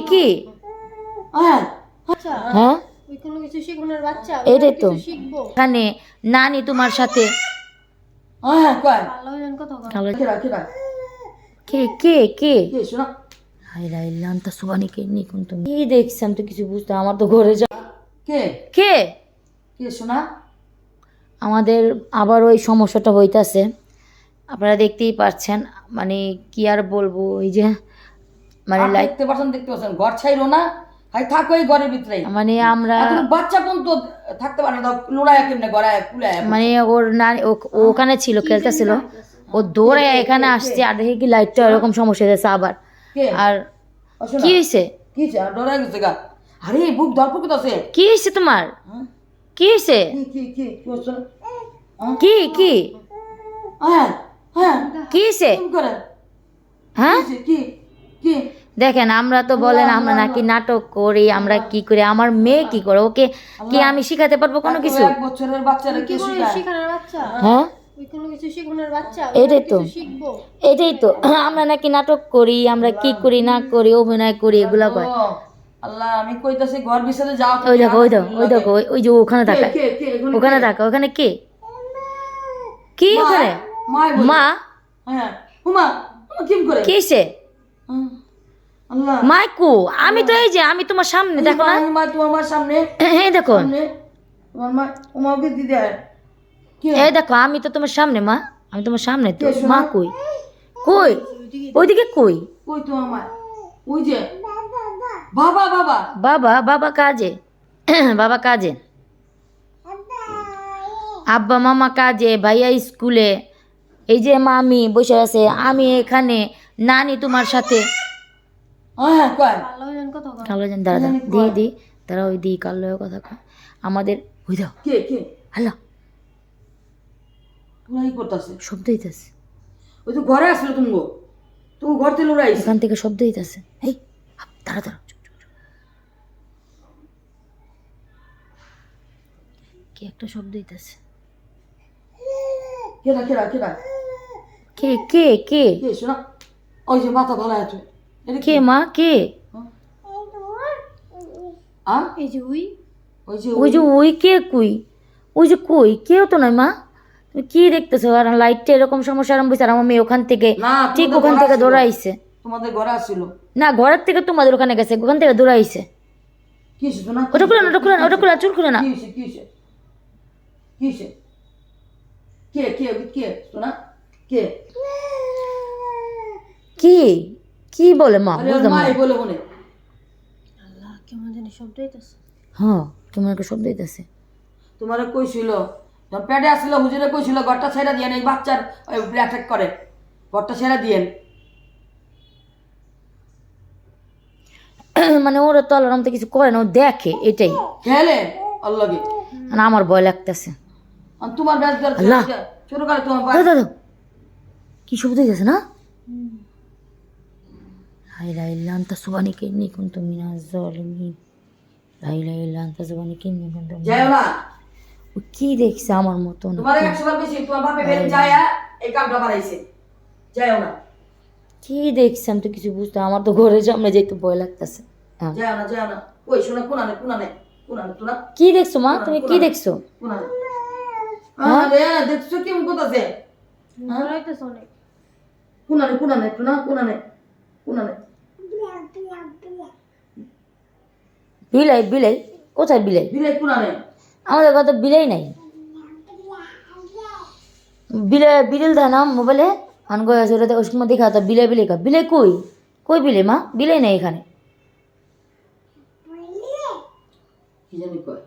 কি? হ্যাঁ। আচ্ছা। হ্যাঁ? এটাই তো। এখানে নানি তোমার সাথে। হ্যাঁ কয়? ভালো হয়ে কে কে কে নি কোন তুমি? তো কিছু বুঝতে আমার তো ঘরে যা কে? কে? কে শোনা? আমাদের আবার ওই সমস্যাটা হইতাছে। আপনারা দেখতেই পাচ্ছেন মানে কি আর বলব ওই যে মানে লাইক দেখতে পাচ্ছেন দেখতে পাচ্ছেন ঘর ছাইরো না খাই থাকো এই ঘরের ভিতরে মানে আমরা বাচ্চা কোন তো থাকতে পারে না লড়াই কেমনে গড়ায় কুলায় মানে ওর না ওখানে ছিল খেলতেছিল ও দৌড়ে এখানে আসছে আর দেখি কি লাইটটা এরকম সমস্যা হয়েছে আবার। আর কি হয়েছে কি হয়েছে? আর গেছে গা। আরে বুক ধরপক আছে? কি হয়েছে তোমার? কি হয়েছে কি কি কি কি হ্যাঁ হ্যাঁ কি হয়েছে হ্যাঁ? কি? দেখেন আমরা তো বলেন আমরা নাকি নাটক করি আমরা কি করি আমার মেয়ে কি করে? ওকে কি আমি শিখাতে পারব কোনো কিছু? বছরের বাচ্চারা কি বাচ্চা? হ্যাঁ? ওই কোনো কিছু শেখানোর বাচ্চা? এটাই তো। এটাই তো। আমরা নাকি নাটক করি আমরা কি করি না করি অভিনয় করি এগুলা কয়। আল্লাহ আমি কইতাছি ঘর বিছাতে যাও ওই দেখো ওই দেখো ওই দেখো ওই- ওই যে ওখানে ওখানে ওখানে কে? কি ওখানে? মা হ্যাঁ করে। মাইকু আমি তো এই যে আমি তোমার সামনে দেখো না। মা তুমি আমার সামনে। এই দেখো। তোমার মা তোমাকে দিদি এই দেখো আমি তো তোমার সামনে মা। আমি তোমার সামনে তো। মা কই? কই? ওইদিকে কই? কই তো আমার ওই যে। বাবা বাবা। বাবা বাবা কাজে। বাবা কাজে। আব্বা মামা কাজে ভাইয়া স্কুলে। এই যে মামি বসে আছে আমি এখানে নানি তোমার সাথে হ্যাঁ কয় ভালো হয়ে যান কথা কয়। কালো জান দাঁড়া দাঁড়া দি দি তারা ওই দি কালো কথা কয়। আমাদের ওই দাও। কে কে? হ্যালো। শব্দ হইতাছে ওই তো ঘরে আসলো তুমি গো তুমি ঘর থেকে লড়াই এখান থেকে শব্দ হইতাছে এই দাঁড়া দাঁড়া। কি একটা শব্দ হইতাছে কেরা কেরা কেরা কে কে কে? কে শোনা। ওই যে মাথা ভালো আছে। কে মা কে এই যে উই ওই যে ওই কে কই ওই যে কই কেউ তো নয় মা তুমি কি দেখতেছো আর লাইটটা এরকম সমস্যা আরম্ভ হয়েছে আর আমার মেয়ে ওখান থেকে। ঠিক ওখান থেকে দৌড়াইছে। তোমাদের ঘরে আসছিল না ঘরের থেকে তোমাদের ওখানে গেছে ওখান থেকে দৌড়াইছে। ওটা খুলে না ওটা খুলে না ওটা খুলে না, চুল খুলে না। কি কি কি কে? কে? কে কে কি কি বলে মা বলে মনে। আল্লাহ কেমন জানি শব্দ হইতাছে। হ্যাঁ কেমন একটা শব্দ হইতেছে। তোমার কইছিল যখন পেটে আসছিল হুজুরে কইছিল ঘরটা ছেড়ে দিয়ে এই বাচ্চার অ্যাটাক করে। ঘরটা ছেড়ে দিয়েন। মানে ওরা তো আল্লাহর রহমতে কিছু করে না ও দেখে এটাই। খেলে আল্লাহকে মানে আমার ভয় লাগতেছে। আর তোমার ব্যাস আল্লাহ। ছোট কালে তোমার কি শব্দ হইতেছে না? লাই লাই লান্তা সুবানি কিন্নি কুন্তু মিনাজ জালিমিন লাই লাই লান্তা সুবানি কিন্নি কুন্তু না ও কি দেখছে আমার মতন? তোমার একশো বার বেশি তোমার বাপে বের যায় এই কামটা বাড়াইছে। যাইও না কি দেখছে আমি তো কিছু বুঝতে আমার তো ঘরের সামনে যেতে ভয় লাগতেছে। হ্যাঁ। না যাইও না ওই শোনা কোনানে কোনানে কোনানে তোরা। কি দেখছ মা? তুমি কি দেখছ? কোনানে। আরে দেখছ ভালো হইতাছে কোনানে কোনানে তোনা কোনানে কোনানে। বিলাই বিলাই কোথায় বিলাই? বিলাই কোনানে আমাদের কথা বিলাই নাই। বিলে বিলিল দেয় না মোবাইলে অন করে আছে ওটাতে ওই সময় দেখা তো বিলে বিলে কা বিলে কই? কই বিলে মা? বিলে নাই এখানে। কি জানি কয়?